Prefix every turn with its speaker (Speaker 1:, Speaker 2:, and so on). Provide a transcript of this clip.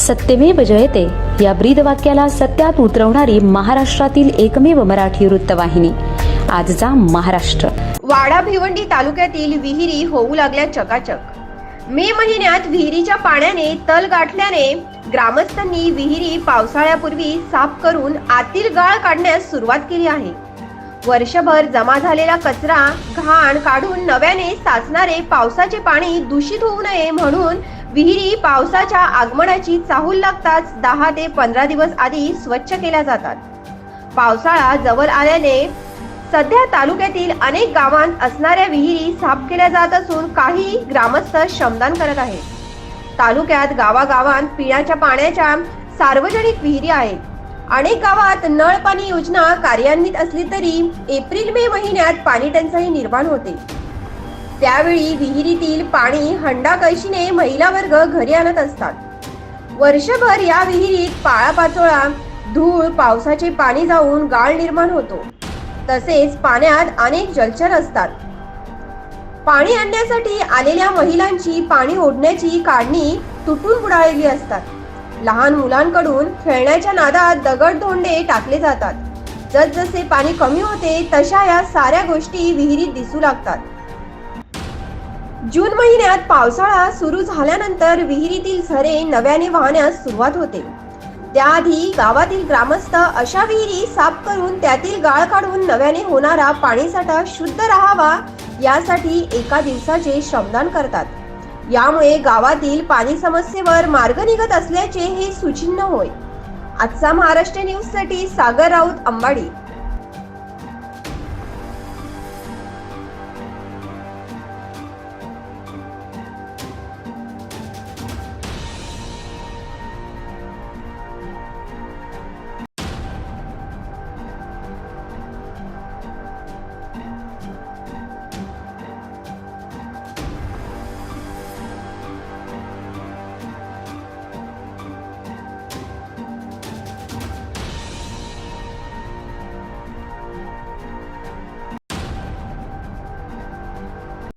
Speaker 1: सत्यमेव जयते. या ब्रीद वाक्याला सत्यात उतरवणारी महाराष्ट्रातील एकमेव मराठी वृत्तवाहिनी. आजचा महाराष्ट्र.
Speaker 2: वाडा भिवंडी तालुक्यातील विहिरी होऊ लागल्या चकाचक. मे महिन्यात विहिरीच्या पाण्याने तल गाठल्याने ग्रामस्थांनी विहिरी पावसाळ्यापूर्वी साफ करून आतील गाळ काढण्यास सुरुवात केली आहे. वर्षभर जमा झालेला कचरा घाण काढून नव्याने साचणारे पावसाचे पाणी दूषित होऊ नये म्हणून विहिरी पावसाच्या आगमनाची चाहूल लागताच दहा ते पंधरा दिवस आधी स्वच्छ केल्या जातात. पावसाळा जवळ आल्याने सध्या तालुक्यातील अनेक गावांत असणाऱ्या विहिरी साफ केल्या जात असून काही ग्रामस्थ श्रमदान करत आहेत. तालुक्यात गावागावांत पिण्याच्या पाण्याच्या सार्वजनिक विहिरी आहेत. अनेक गावात नळ पाणी योजना कार्यान्वित असली तरी एप्रिल मे महिन्यात पाणी टंचाई निर्माण होते. त्यावेळी विहिरीतील पाणी हंडाकळशीने महिला वर्ग घरी आणत असतात. वर्षभर या विहिरीत पाळापाचोळा धूळ पावसाचे पाणी जाऊन गाळ निर्माण होतो. तसेच पाण्यात अनेक जलचर असतात. पाणी आणण्यासाठी आलेल्या महिलांची पाणी ओढण्याची काढणी तुटून बुडालेली असतात. लहान मुलांकडून खेळण्याच्या नादात दगड धोंडे टाकले जातात. जसजसे पाणी कमी होते तशा या साऱ्या गोष्टी विहिरीत दिसू लागतात. जून महिन्यात पावसाळा सुरू झाल्यानंतर विहिरीतील झरे नव्याने वाहण्यास सुरुवात होते. त्याआधी गावातील ग्रामस्थ अशा विहिरी साफ करून त्यातील गाळ काढून नव्याने होणारा पाणीसाठा शुद्ध राहावा यासाठी एका दिवसाचे श्रमदान करतात. यामुळे गावातील पाणी समस्येवर मार्ग निघत असल्याचे हे सुचिन्ह होय. आजचा महाराष्ट्र न्यूजसाठी सागर राऊत अंबाडी.